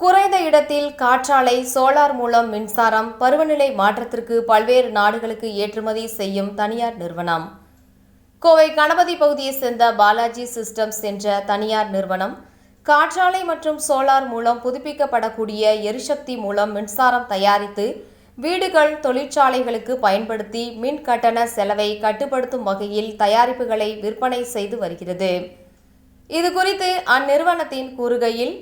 குறைந்த இடத்தில் காற்றாலை சோலார் மூலம் மின்சாரம் பருவநிலை மாற்றத்திற்கு பல்வேறு நாடுகளுக்கு ஏற்றுமதி செய்யும் தனியார் நிறுவனம். கோவை கணபதி பகுதியை சேர்ந்த பாலாஜி சிஸ்டம்ஸ் என்ற தனியார் நிறுவனம் காற்றாலை மற்றும் சோலார் மூலம் புதுப்பிக்கப்படக்கூடிய எரிசக்தி மூலம் மின்சாரம் தயாரித்து வீடுகள் தொழிற்சாலைகளுக்கு பயன்படுத்தி மின் கட்டண செலவை கட்டுப்படுத்தும் வகையில் தயாரிப்புகளை விற்பனை செய்து வருகிறது. இதுகுறித்து அந்நிறுவனத்தின் கூறுகையில்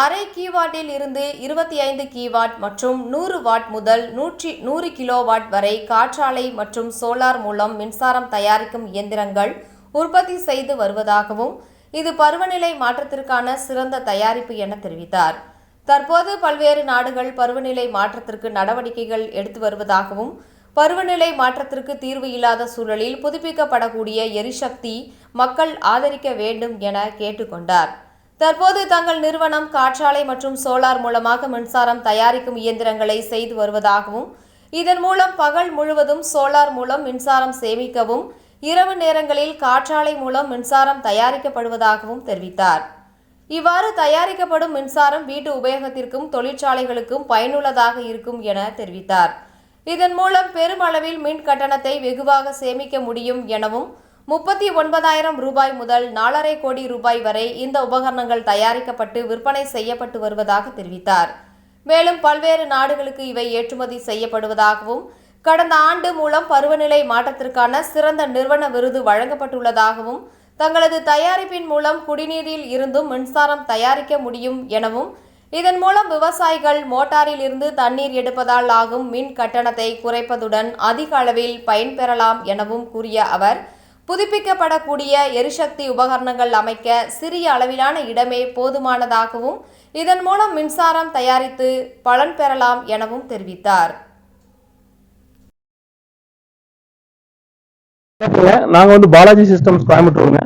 அரை கீவாட்டில் இருந்து இருபத்தி ஐந்து கீவாட் மற்றும் நூறு வாட் முதல் நூற்றி நூறு கிலோவாட் வரை காற்றாலை மற்றும் சோலார் மூலம் மின்சாரம் தயாரிக்கும் இயந்திரங்கள் உற்பத்தி செய்து வருவதாகவும் இது பருவநிலை மாற்றத்திற்கான சிறந்த தயாரிப்பு என தெரிவித்தார். தற்போது பல்வேறு நாடுகள் பருவநிலை மாற்றத்திற்கு நடவடிக்கைகள் எடுத்து வருவதாகவும் பருவநிலை மாற்றத்திற்கு தீர்வு இல்லாத சூழலில் புதுப்பிக்கப்படக்கூடிய எரிசக்தி மக்கள் ஆதரிக்க வேண்டும் என கேட்டுக்கொண்டார். தற்போது தங்கள் நிறுவனம் காற்றாலை மற்றும் சோலார் மூலமாக மின்சாரம் தயாரிக்கும் இயந்திரங்களை செய்து வருவதாகவும் இதன் மூலம் பகல் முழுவதும் சோலார் மூலம் மின்சாரம் சேமிக்கவும் இரவு நேரங்களில் காற்றாலை மூலம் மின்சாரம் தயாரிக்கப்படுவதாகவும் தெரிவித்தார். இவ்வாறு தயாரிக்கப்படும் மின்சாரம் வீட்டு உபயோகத்திற்கும் தொழிற்சாலைகளுக்கும் பயனுள்ளதாக இருக்கும் என தெரிவித்தார். இதன் மூலம் பெருமளவில் மின் கட்டணத்தை வெகுவாக சேமிக்க முடியும் எனவும் முப்பத்தி ஒன்பதாயிரம் ரூபாய் முதல் நாலரை கோடி ரூபாய் வரை இந்த உபகரணங்கள் தயாரிக்கப்பட்டு விற்பனை செய்யப்பட்டு வருவதாக தெரிவித்தார். மேலும் பல்வேறு நாடுகளுக்கு இவை ஏற்றுமதி செய்யப்படுவதாகவும் கடந்த ஆண்டு மூலம் பருவநிலை மாற்றத்திற்கான சிறந்த நிறுவன விருது வழங்கப்பட்டுள்ளதாகவும் தங்களது தயாரிப்பின் மூலம் குடிநீரில் இருந்தும் மின்சாரம் தயாரிக்க முடியும் எனவும் இதன் மூலம் விவசாயிகள் மோட்டாரில் இருந்து தண்ணீர் எடுப்பதால் ஆகும் மின் கட்டணத்தை குறைப்பதுடன் அதிக அளவில் பயன்பெறலாம் எனவும் கூறிய அவர் புதுப்பிக்கப்படக்கூடிய எரிசக்தி உபகரணங்கள் அமைக்க சிறிய அளவிலான இடமே போதுமானதாகவும் இதன் மூலம் மின்சாரம் தயாரித்து பலன் பெறலாம் எனவும் தெரிவித்தார். நாங்க வந்து பாலாஜி சிஸ்டம்ஸ் கோயம்புத்தூருங்க.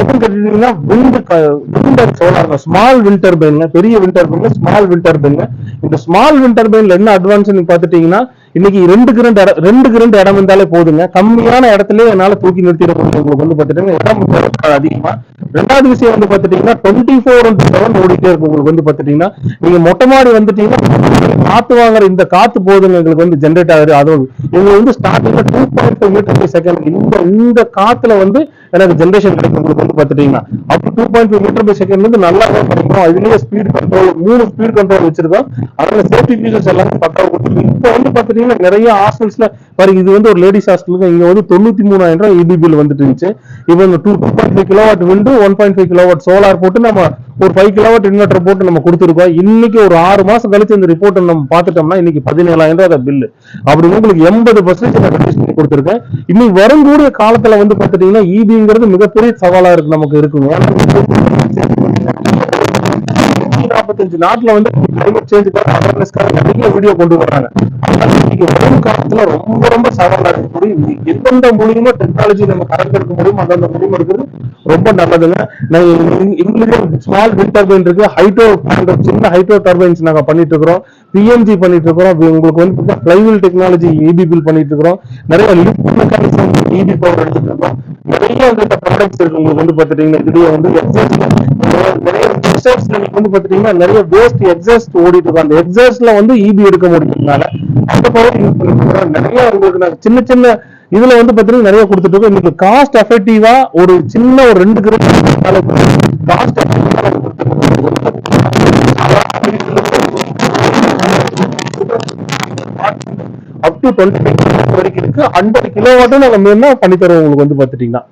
எப்படின்னு கேட்டீங்கன்னா விண்ட் ஸ்மால் விண்ட் டர்பைன்ங்க பெரிய wind turbine small wind turbine இந்த ஸ்மால் விண்ட் டர்பைன்ல என்ன அட்வான்ஸ் நீங்க பாத்துட்டீங்கன்னா இன்னைக்கு ரெண்டு கிரண்டு இடம் ரெண்டு கிரண்டு இடம் இருந்தாலே போதுங்க. கம்மியான இடத்துல என்னால தூக்கி நிறுத்திட முடியும் உங்களுக்கு வந்து பாத்துட்டீங்கன்னா இடம் அதிகமா. ரெண்டாவது விஷயம் வந்து பாத்துட்டீங்கன்னா டுவெண்ட்டி ஃபோர் இன்ட்டு செவன் ஓடிட்டே இருக்கும் உங்களுக்கு வந்து பாத்துட்டீங்கன்னா நீங்க மொட்டை மாடி வந்துட்டீங்கன்னா காத்து வாங்குற இந்த காத்து போதுங்க எங்களுக்கு வந்து ஜென்ரேட் ஆகுது. அதுவும் இவங்க வந்து ஸ்டார்டிங்ல two point five meter second இந்த இந்த காத்துல வந்து எனக்கு ஜென்ரேஷன் கிடைக்கும் உங்களுக்கு வந்து பாத்துட்டீங்கன்னா அப்போ two point five meter by second வந்து நல்லா தான் கிடைக்கும் அதுலயே ஸ்பீட் கண்ட்ரோல் மூணு ஸ்பீட் கண்ட்ரோல் வச்சிருக்கோம். அதனால சேஃப்டி ஃபீச்சர்ஸ் எல்லாமே பக்காவா கொடுத்துருக்கு இப்போ வந்து பாத்துட்டீங்கன்னா நிறைய ஹாஸ்டல்ஸ்ல பாருங்க இது வந்து ஒரு லேடிஸ் ஹாஸ்டலுக்கு இங்க வந்து தொண்ணூத்தி மூணாயிரம் ரூபாய் இபி பில் வந்துட்டு இருந்துச்சு. இப்போ இந்த two two point five kilowatt wind one point five kilowatt solar போட்டு நம்ம ஒரு ஃபைவ் கிலோவாட் இன்வெர்டர் போட்டு நம்ம கொடுத்துருக்கோம். இன்னைக்கு ஒரு ஆறு மாசம் கழிச்சு இந்த ரிப்போர்ட் நம்ம பார்த்துட்டோம்னா இன்னைக்கு பதினேழாயிரம் ரூபாய் பில்லு அப்படி உங்களுக்கு எண்பது பர்சன்டேஜ் நான் reduce பண்ணி கொடுத்துருக்கேன். இன்னைக்கு வரக்கூடிய காலத்துல வந்து பாத்துட்டீங்கன்னா அப்படிங்கிறது மிகப்பெரிய சவாலா இருக்கு நமக்கு இருக்குங்க. நாற்பத்தஞ்சு நாட்டுல வந்து கிளைமேட் சேஞ்சுக்காக அவேர்னஸ்க்காக நிறைய வீடியோ கொண்டு வர்றாங்க இன்னைக்கு வரும் காலத்துல ரொம்ப ரொம்ப சவாலா இருக்கக்கூடிய எந்தெந்த மூலியமா டெக்னாலஜி நம்ம கரண்ட் எடுக்க அந்தந்த மூலியமா இருக்கிறது ரொம்ப நல்லதுங்க. நான் எங்களுக்கு ஸ்மால் விண்ட் டர்பைன் இருக்கு. ஹைட்ரோ சின்ன ஹைட்ரோ டர்பைன்ஸ் நாங்க பண்ணிட்டு இருக்கிறோம். பிஎம்ஜி பண்ணிட்டு இருக்கிறோம். உங்களுக்கு வந்து பிளைவில் டெக்னாலஜி ஏபி பில் பண்ணிட்டு இருக்கிறோம். நிறைய லிஃப்ட் பவர் எடுத்துட்டு நிறைய வந்து ப்ராடக்ட்ஸ் இருக்கு. உங்களுக்கு வந்து பாத்துட்டீங்கன்னா இதுலயே வந்து எக்ஸாஸ்ட்ல நிறைய எக்ஸாஸ்ட்ல நீங்க வந்து பாத்துட்டீங்கன்னா நிறைய வேஸ்ட் எக்ஸாஸ்ட் ஓடிட்டு இருக்கும் அந்த எக்ஸாஸ்ட்ல வந்து இபி எடுக்க முடியும்னால அந்த பவர் யூஸ் பண்ணிட்டு நிறைய உங்களுக்கு நாங்க சின்ன சின்ன இதுல வந்து பாத்தீங்கன்னா நிறைய கொடுத்துட்டு இருக்கோம். இன்னைக்கு காஸ்ட் எஃபெக்டிவா ஒரு சின்ன ஒரு ரெண்டு crate cost up to twelve வரைக்கும் இருக்கு. ஐம்பது கிலோ வாட்டும் நாங்கள் மேலே பண்ணி உங்களுக்கு வந்து பார்த்துட்டீங்கன்னா?